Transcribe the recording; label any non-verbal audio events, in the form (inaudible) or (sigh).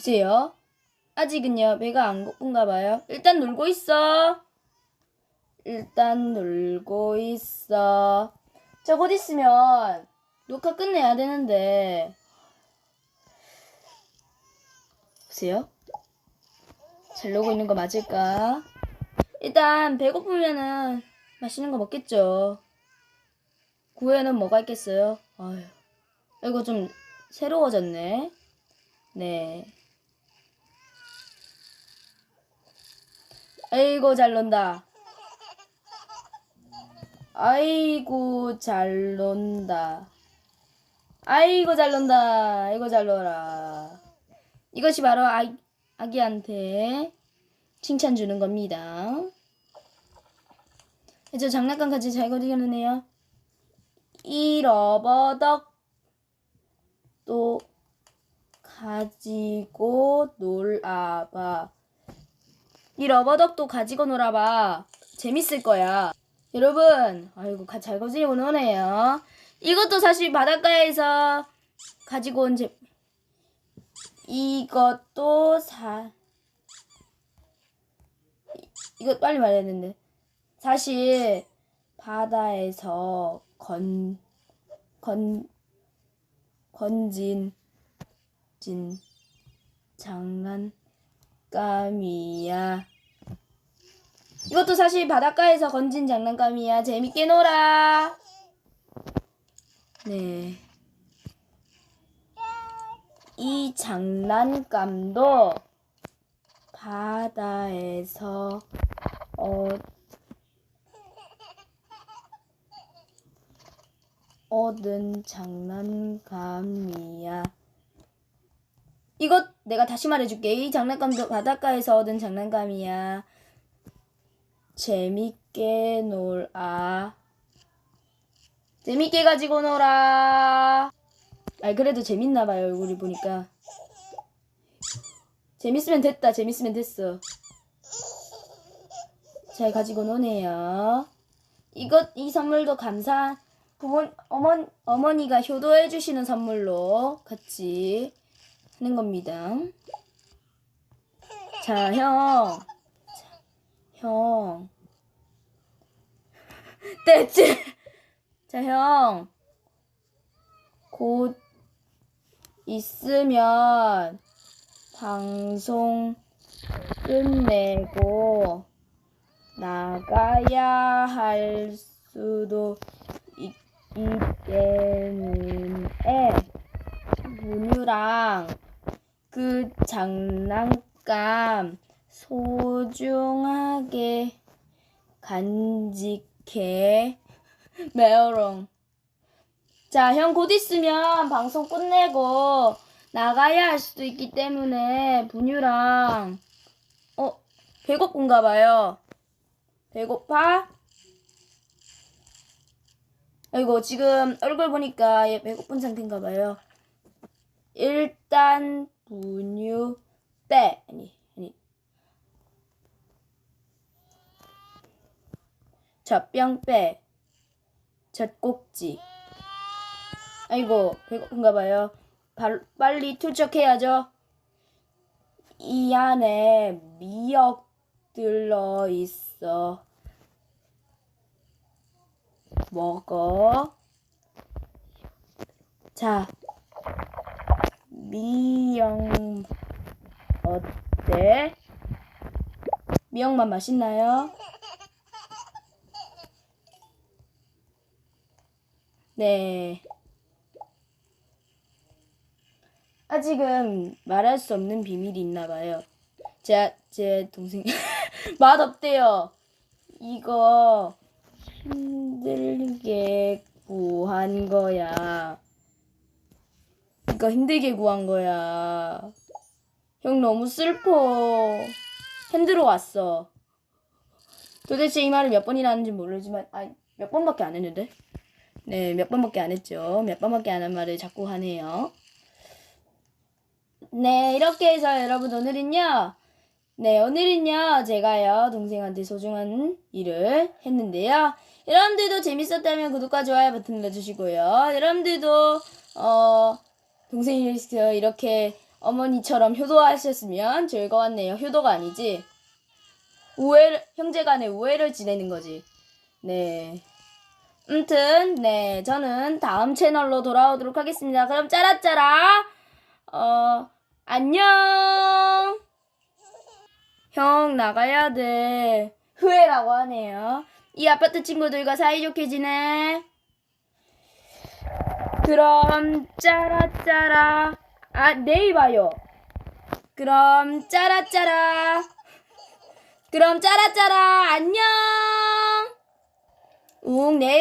보세요. 아직은요, 배가 안 고픈가 봐요. 일단 놀고 있어. 일단 놀고 있어. 저 곧 있으면 녹화 끝내야 되는데. 보세요. 잘 놀고 있는 거 맞을까? 일단 배고프면은 맛있는 거 먹겠죠. 구에는 뭐가 있겠어요? 아유, 이거 좀 새로워졌네. 네. 아이고 잘 논다. 아이고 잘 논다. 아이고 잘 논다. 아이고 잘 놀아. 이것이 바로 아이, 아기한테 칭찬 주는 겁니다. 이제 장난감 같이 잘 거리겠네요. 이 러버덕 또 가지고 놀아봐. 이 러버덕도 가지고 놀아봐. 재밌을 거야. 여러분, 아이고, 가- 잘 가지고 노네요. 이것도 사실 바닷가에서 가지고 온 제, 이것도 사, 이- 이거 빨리 말해야 되는데. 사실, 바다에서 건, 건, 건진, 진, 장난감이야. 이것도 사실 바닷가에서 건진 장난감이야. 재밌게 놀아. 네. 이 장난감도 바다에서 어, 얻은 장난감이야. 이것 내가 다시 말해줄게. 이 장난감도 바닷가에서 얻은 장난감이야. 재밌게 놀아. 재밌게 가지고 놀아. 아 그래도 재밌나 봐요 얼굴이 보니까. 재밌으면 됐다. 재밌으면 됐어. 잘 가지고 노네요. 이것 이 선물도 감사. 부모 어머 어머니가 효도해 주시는 선물로 같이 하는 겁니다. 자, 형. 자, 형. (laughs) 됐지? 자, 형. 곧 있으면 방송 끝내고 나가야 할 수도 있기 때문에 문유랑 그 장난감 소중하게 간직해 (laughs) 메어롱 자, 형 곧 있으면 방송 끝내고 나가야 할 수도 있기 때문에 분유랑 어 배고픈가 봐요. 배고파? 아이고 지금 얼굴 보니까 얘 배고픈 상태인가 봐요. 일단 분유 빼 아니 아니 젖병 빼 젖꼭지 아이고 배고픈가 봐요. 발, 빨리 투척해야죠. 이 안에 미역 들러 있어. 먹어. 자, 미영 어때? 미역만 맛있나요? 네. 아직은 말할 수 없는 비밀이 있나 봐요. 제, 제 동생, (laughs) 맛없대요. 이거 힘들게 구한 거야. 이거 힘들게 구한 거야. 형 너무 슬퍼. 힘들어 왔어. 도대체 이 말을 몇 번이나 하는지 모르지만, 아, 몇 번밖에 안 했는데? 네, 몇 번밖에 안 했죠. 몇 번밖에 안 한 말을 자꾸 하네요. 네, 이렇게 해서 여러분 오늘은요. 네, 오늘은요. 제가요. 동생한테 소중한 일을 했는데요. 여러분들도 재밌었다면 구독과 좋아요 버튼 눌러주시고요. 여러분들도 어 동생이 이렇게 어머니처럼 효도하셨으면 같네요. 효도가 아니지. 우애 형제 간의 우애를 지내는 거지. 네. 아무튼 네 저는 다음 채널로 돌아오도록 하겠습니다. 그럼 짜라짜라 어 안녕. 형 나가야 돼. 후회라고 하네요. 이 아파트 친구들과 사이좋게 지내. 그럼 짜라짜라. 아 내일 봐요. 그럼 짜라짜라. 그럼 짜라짜라 안녕. 웅 내일 봐.